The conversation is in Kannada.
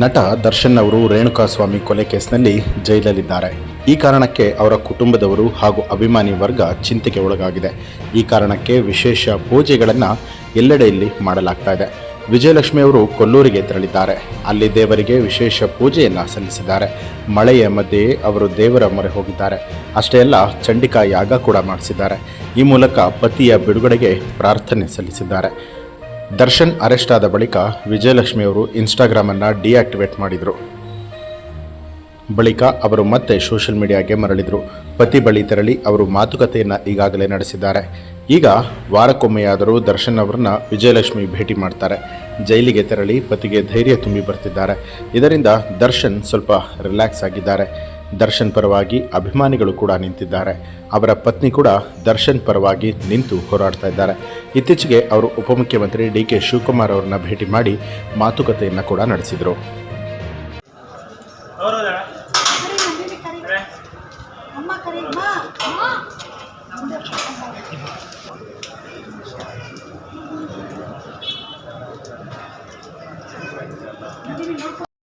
ನಟ ದರ್ಶನ್ ಅವರು ರೇಣುಕಾಸ್ವಾಮಿ ಕೊಲೆ ಕೇಸ್ನಲ್ಲಿ ಜೈಲಲ್ಲಿದ್ದಾರೆ. ಈ ಕಾರಣಕ್ಕೆ ಅವರ ಕುಟುಂಬದವರು ಹಾಗೂ ಅಭಿಮಾನಿ ವರ್ಗ ಚಿಂತೆಗೆ ಒಳಗಾಗಿದೆ. ಈ ಕಾರಣಕ್ಕೆ ವಿಶೇಷ ಪೂಜೆಗಳನ್ನು ಎಲ್ಲೆಡೆಯಲ್ಲಿ ಮಾಡಲಾಗ್ತಾ ಇದೆ. ವಿಜಯಲಕ್ಷ್ಮಿ ಅವರು ಕೊಲ್ಲೂರಿಗೆ ತೆರಳಿದ್ದಾರೆ. ಅಲ್ಲಿ ದೇವರಿಗೆ ವಿಶೇಷ ಪೂಜೆಯನ್ನು ಸಲ್ಲಿಸಿದ್ದಾರೆ. ಮಳೆಯ ಮಧ್ಯೆಯೇ ಅವರು ದೇವರ ಮೊರೆ ಹೋಗಿದ್ದಾರೆ. ಅಷ್ಟೇ ಅಲ್ಲ ಚಂಡಿಕಾ ಯಾಗ ಕೂಡ ಮಾಡಿಸಿದ್ದಾರೆ. ಈ ಮೂಲಕ ಪತಿಯ ಬಿಡುಗಡೆಗೆ ಪ್ರಾರ್ಥನೆ ಸಲ್ಲಿಸಿದ್ದಾರೆ. ದರ್ಶನ್ ಅರೆಸ್ಟ್ ಆದ ಬಳಿಕ ವಿಜಯಲಕ್ಷ್ಮಿ ಅವರು ಇನ್ಸ್ಟಾಗ್ರಾಮನ್ನು ಡಿಆಕ್ಟಿವೇಟ್ ಮಾಡಿದರು. ಬಳಿಕ ಅವರು ಮತ್ತೆ ಸೋಷಿಯಲ್ ಮೀಡಿಯಾಗೆ ಮರಳಿದರು. ಪತಿ ಬಳಿ ತೆರಳಿ ಅವರು ಮಾತುಕತೆಯನ್ನು ಈಗಾಗಲೇ ನಡೆಸಿದ್ದಾರೆ. ಈಗ ವಾರಕ್ಕೊಮ್ಮೆಯಾದರೂ ದರ್ಶನ್ ಅವರನ್ನ ವಿಜಯಲಕ್ಷ್ಮಿ ಭೇಟಿ ಮಾಡ್ತಾರೆ. ಜೈಲಿಗೆ ತೆರಳಿ ಪತಿಗೆ ಧೈರ್ಯ ತುಂಬಿ ಬರ್ತಿದ್ದಾರೆ. ಇದರಿಂದ ದರ್ಶನ್ ಸ್ವಲ್ಪ ರಿಲ್ಯಾಕ್ಸ್ ಆಗಿದ್ದಾರೆ. ದರ್ಶನ್ ಪರವಾಗಿ ಅಭಿಮಾನಿಗಳು ಕೂಡ ನಿಂತಿದ್ದಾರೆ. ಅವರ ಪತ್ನಿ ಕೂಡ ದರ್ಶನ್ ಪರವಾಗಿ ನಿಂತು ಹೋರಾಡ್ತಾ ಇದ್ದಾರೆ. ಇತ್ತೀಚೆಗೆ ಅವರು ಉಪಮುಖ್ಯಮಂತ್ರಿ ಡಿ ಕೆ ಶಿವಕುಮಾರ್ ಅವರನ್ನ ಭೇಟಿ ಮಾಡಿ ಮಾತುಕತೆಯನ್ನ ಕೂಡ ನಡೆಸಿದರು.